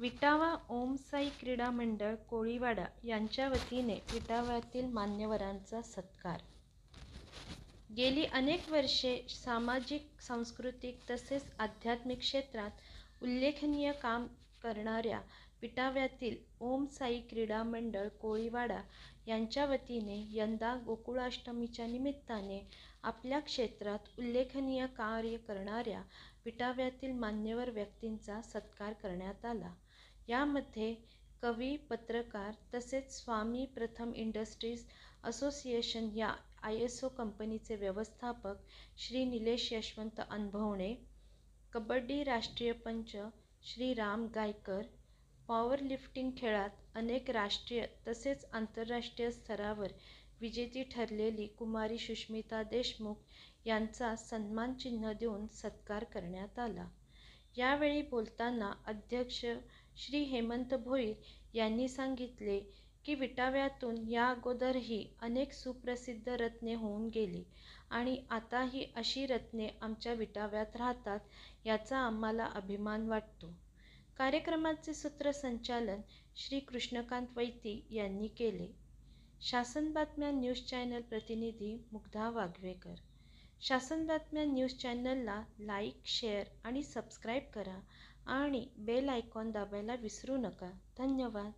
विटावा ओम साई क्रीडा मंडळ कोळीवाडा यांच्या वतीने विटाव्यातील मान्यवरांचा सत्कार. गेली अनेक वर्षे सामाजिक सांस्कृतिक तसेच आध्यात्मिक क्षेत्रात उल्लेखनीय काम करणाऱ्या विटाव्यातील ओम साई क्रीडा मंडळ कोळीवाडा यांच्या वतीने यंदा गोकुळाष्टमीच्या निमित्ताने आपल्या क्षेत्रात उल्लेखनीय कार्य करणाऱ्या विटाव्यातील मान्यवर व्यक्तींचा सत्कार करण्यात आला. यामध्ये कवी पत्रकार तसेच स्वामी प्रथम इंडस्ट्रीज असोसिएशन या आय एस ओ कंपनीचे व्यवस्थापक श्री निलेश यशवंत अनभवणे कबड्डी राष्ट्रीय पंच श्री राम गायकर पॉवरलिफ्टिंग खेळात अनेक राष्ट्रीय तसेच आंतरराष्ट्रीय स्तरावर विजेती ठरलेली कुमारी सुष्मिता देशमुख यांचा सन्मानचिन्ह देऊन सत्कार करण्यात आला. यावेळी बोलताना अध्यक्ष श्री हेमंत भोईर यांनी सांगितले की विटाव्यातून या अगोदरही अनेक सुप्रसिद्ध रत्ने होऊन गेली आणि आताही अशी रत्ने आमच्या विटाव्यात राहतात याचा आम्हाला अभिमान वाटतो. कार्यक्रमाचे सूत्रसंचालन श्री कृष्णकांत वैती यांनी केले. शासन बातम्या न्यूज चॅनल प्रतिनिधी मुग्धा वाघवेकर. शासन बातम्या न्यूज चॅनलला लाईक शेअर आणि सबस्क्राईब करा. आणि बेल आयकॉन दाबायला विसरू नका धन्यवाद